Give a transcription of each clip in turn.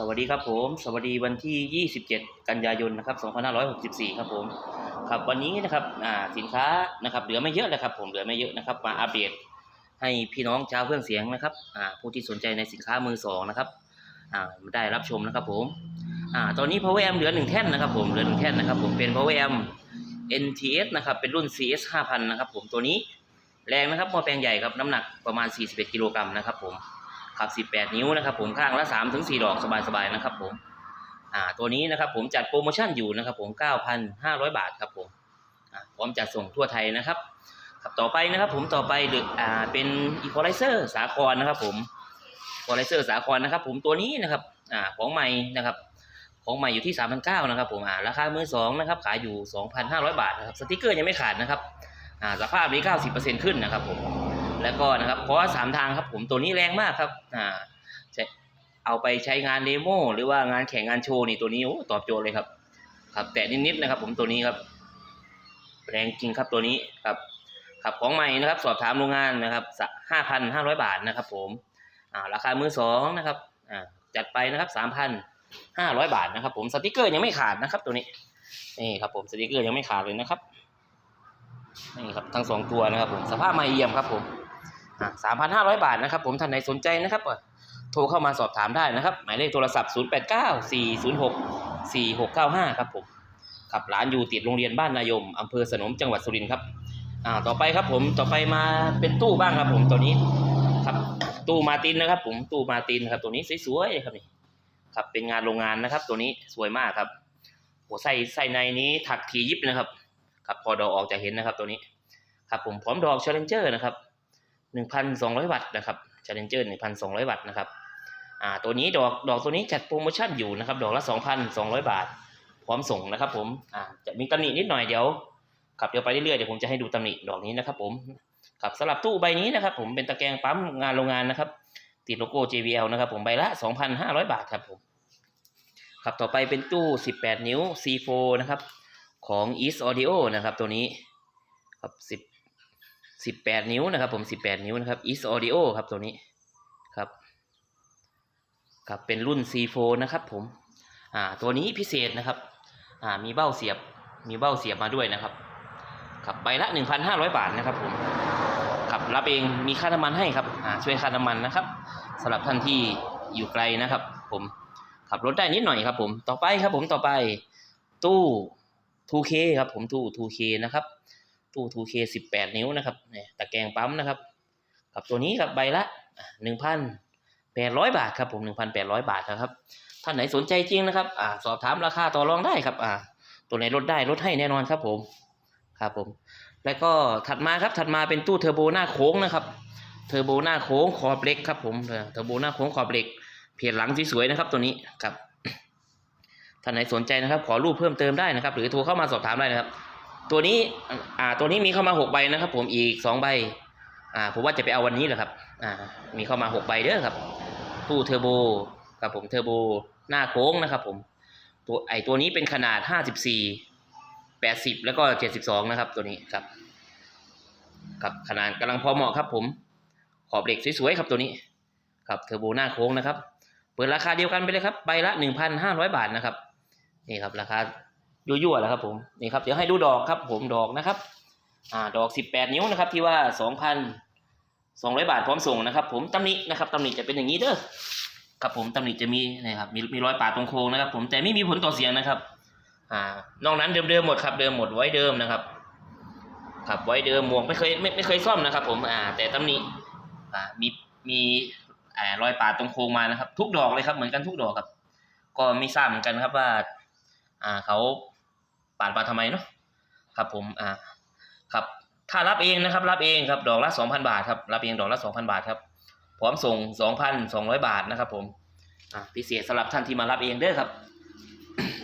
สวัสดีครับผม สวัสดีวันที่ 27 กันยายนนะครับ2564 ครับผมครับวันนี้นะครับสินค้านะครับเหลือไม่เยอะเลยครับผมเหลือไม่เยอะนะครับ มาอัปเดตให้พี่น้องชาวเครื่องเสียงนะครับผู้ที่สนใจในสินค้ามือสองนะครับอ่าได้รับชมนะครับผมอตอนนี้ Power Amp เหลือหนึ่งแท่นนะครับผมเหลือหนึ่งแท่นนะครับผมเป็น Power Amp NTS นะครับเป็นรุ่น CS 5000 นะครับผมตัวนี้แรงนะครับหม้อแปลงใหญ่ครับน้ำหนักประมาณ 41 กิโลกรัมนะครับผม ขับ 18 นิ้วนะครับผมข้างละ3ถึง4ดอกสบายๆนะครับผมอ่าตัวนี้นะครับผมจัดโปรโมชั่นอยู่นะครับผม9,500 บาทครับผมอ่าพร้อมจัดส่งทั่วไทยนะครับครับต่อไปนะครับผมต่อไปเดอ่าเป็นอีโคไลเซอร์สาครนะครับผมอีโคไลเซอร์สาครนะครับผมตัวนี้นะครับอ่าของใหม่นะครับของใหม่อยู่ที่ 3,900นะครับผมอ่าราคามือสองนะครับขายอยู่ 2,500 บาทนะครับสติกเกอร์ยังไม่ขาดนะครับอ่าสภาพนี้ 90%ขึ้นนะครับผม แล้วก็นะครับเพราะว่าสามทางครับผมตัวนี้แรงมากครับอ่าเอาไปใช้งานเดโมหรือว่างานแข่งงานโชว์นี่ตัวนี้โอ้ตอบโจทย์เลยครับ ครับแต่นิดๆนะครับ ผมตัวนี้ครับแรงจริงครับตัวนี้ครับครับของใหม่นะครับ สอบถามโรงงานนะครับห้าพันห้าร้อยบาทนะครับ ผมอ่าราคามือสองนะครับอ่าจัดไปนะครับสามพันห้าร้อยบาทนะครับ ผมสติกเกอร์ยังไม่ขาดนะครับ ตัวนี้นี่ครับผมสติกเกอร์ยังไม่ขาดเลยนะครับนี่ครับทั้งสองตัวนะครับ ผมสภาพใหม่เยี่ยมครับผม สามพันห้าร้อยบาทนะครับ ผมท่านไหนสนใจนะครับโทรเข้ามาสอบถามได้นะครับ หมายเลขโทรศัพท์ 0 8 9 4 0 6 4 6 9 5 ครับผมขับร้านอยู่ติดโรงเรียนบ้านนายมอำเภอสนมจังหวัดสุรินทร์ครับอ่าต่อไปครับผมต่อไปมาเป็นตู้บ้างครับ ผมตัวนี้ครับตู้มาตินนะครับ ผมตู้มาตินครับตัวนี้สวยๆครับนี่ครับเป็นงานโรงงานนะครับ ตัวนี้สวยมากครับโหใส่ใส่ในนี้ถักทียิบนะครับครับพอดอกออกจะเห็นนะครับตัวนี้ ครับผมพร้อมดอกเชลเลนเจอร์นะครับ 1,200 วัตต์นะครับ Challenger 1,200 วัตต์นะครับอ่าตัวนี้ดอกดอกตัวนี้จัดโปรโมชั่นอยู่นะครับดอกละ 2,200 บาท พร้อมส่งนะครับผมอ่าจะมีตำหนินิดหน่อยเดี๋ยวขับเดี๋ยวไปเรื่อยๆเดี๋ยวผมจะให้ดูตำหนิดอกนี้นะครับผมครับสำหรับตู้ใบนี้นะครับ ผมเป็นตะแกรงปั๊มงานโรงงานนะครับ ติดโลโก้ JBL นะครับ ผมใบละ 2,500 บาทครับผมครับต่อไปเป็นตู้ 18 นิ้ว C4 นะครับของ East Audio นะครับ ตัวนี้ครับ10 สิบแปดนิ้วนะครับผมสิบแปดนิ้วนะครับ East Audio ครับตัวนี้ครับครับเป็นรุ่น C4 นะครับผมอ่าตัวนี้พิเศษนะครับอ่ามีเบ้าเสียบมีเบ้าเสียบมาด้วยนะครับครับใบละหนึ่งพันห้าร้อยบาทนะครับผมครับรับเองมีค่าน้ำมันให้ครับอ่าช่วยค่าน้ำมันนะครับสำหรับท่านที่อยู่ไกลนะครับ ผมขับรถได้นิดหน่อยครับ ผมต่อไปครับ ผมต่อไปตู้ 2K ครับผมตู้ 2K นะครับ ตู้ 2K 18 นิ้วนะครับตะแกรงปั๊มนะครับกับตัวนี้ครับใบละ 1,800 บาทครับผม 1,800 บาทนะครับ ท่านไหนสนใจจริงนะครับอ่าสอบถามราคาต่อรองได้ครับอ่าตัวไหนลดได้ลดให้แน่นอนครับผมครับผม แล้วก็ถัดมาครับถัดมาเป็นตู้เทอร์โบหน้าโค้งนะครับเทอร์โบหน้าโค้งขอบเหล็กครับผมเทอร์โบหน้าโค้งขอบเหล็กเพจหลังสวยๆนะครับตัวนี้ครับท่านไหนสนใจนะครับ ขอรูปเพิ่มเติมได้นะครับ หรือโทรเข้ามาสอบถามได้นะครับ ตัวนี้อ่าตัวนี้มีเข้ามาหกใบนะครับ ผมอีกสองใบอ่าผมว่าจะไปเอาวันนี้แหละครับอ่ามีเข้ามาหกใบเด้อครับ ตู้เทอร์โบครับผมเทอร์โบหน้าโค้งนะครับ ผมตัวไอตัวนี้เป็นขนาดห้าสิบสี่แปดสิบแล้วก็เจ็ดสิบสองนะครับ ตัวนี้ครับครับขนาดกำลังพอเหมาะครับ ผมขอบเหล็กสวยๆครับตัวนี้ครับเทอร์โบหน้าโค้งนะครับ เปิดราคาเดียวกันไปเลยครับใบละหนึ่งพันห้าร้อยบาทนะครับนี่ครับราคา ยั่วๆแล้วครับผมนี่ครับเดี๋ยวให้ดูดอกครับ ผมดอกนะครับอ่าดอกสิบแปดนิ้วนะครับ ที่ว่าสองพันสองร้อยบาทพร้อมส่งนะครับ ผมตำหนินะครับตำหนิจะเป็นอย่างนี้เด้อครับผมตำหนิจะมีนะครับมีมีรอยปาดตรงโค้งนะครับ ผมแต่ไม่มีผลต่อเสียงนะครับ อ่านอกนั้นเดิมๆหมดครับ เดิมหมดไว้เดิมนะครับครับไว้เดิมหมวกไม่เคยไม่ไม่เคยซ่อมนะครับ ผมอ่า แต่ตำหนิอ่ามีมีอ่ารอยปาดตรงโค้งมานะครับ ทุกดอกเลยครับเหมือนกันทุกดอกครับ ก็ไม่ทราบเหมือนกันครับว่า อ่าเขา ปาดมาทำไมเนาะครับผมอ่าครับถ้ารับเองนะครับ รับเองครับดอกละสองพันบาทครับรับเองดอกละสองพันบาทครับพร้อมส่งสองพันสองร้อยบาทนะครับ ผมอ่าพิเศษสำหรับท่านที่มารับเองเด้อครับ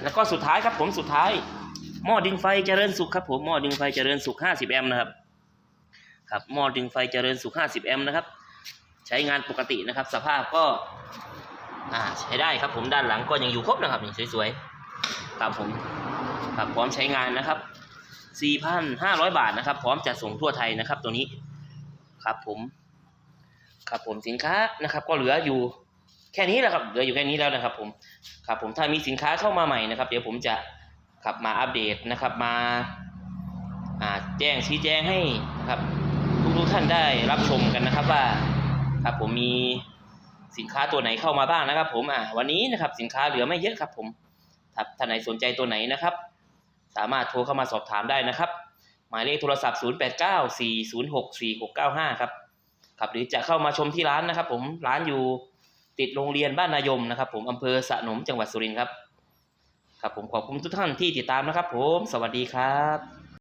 แล้วก็สุดท้ายครับ ผมสุดท้าย หม้อดึงไฟเจริญสุขครับ ผมหม้อดึงไฟเจริญสุขห้าสิบแอมป์นะครับครับหม้อดึงไฟเจริญสุขห้าสิบแอมป์นะครับ ใช้งานปกตินะครับ สภาพก็อ่าใช้ได้ครับ ผมด้านหลังก็ยังอยู่ครบนะครับนี่สวยๆครับผม ครับพร้อมใช้งานนะครับ 4,500 บาทนะครับ พร้อมจัดส่งทั่วไทยนะครับ ตัวนี้ครับผม ครับผมสินค้านะครับ ก็เหลืออยู่แค่นี้แหละครับเหลืออยู่แค่นี้แล้วนะครับ ผมครับผมถ้ามีสินค้าเข้ามาใหม่นะครับ เดี๋ยวผมจะขับมาอัปเดตนะครับ มาแจ้งชี้แจงให้นะครับทุกๆท่านได้รับชมกันนะครับว่าครับผมมีสินค้าตัวไหนเข้ามาบ้างนะครับ ผมอ่าวันนี้นะครับ สินค้าเหลือไม่เยอะครับ ผมถ้าท่านไหนสนใจตัวไหนนะครับ สามารถโทรเข้ามาสอบถามได้นะครับ หมายเลขโทรศัพท์ 0894064695 ครับครับหรือจะเข้ามาชมที่ร้านนะครับ ผมร้านอยู่ติดโรงเรียนบ้านนายมนะครับ ผมอำเภอสะหนมจังหวัดสุรินทร์ครับ ครับผมขอบคุณทุกท่านที่ติดตามนะครับ ผมสวัสดีครับ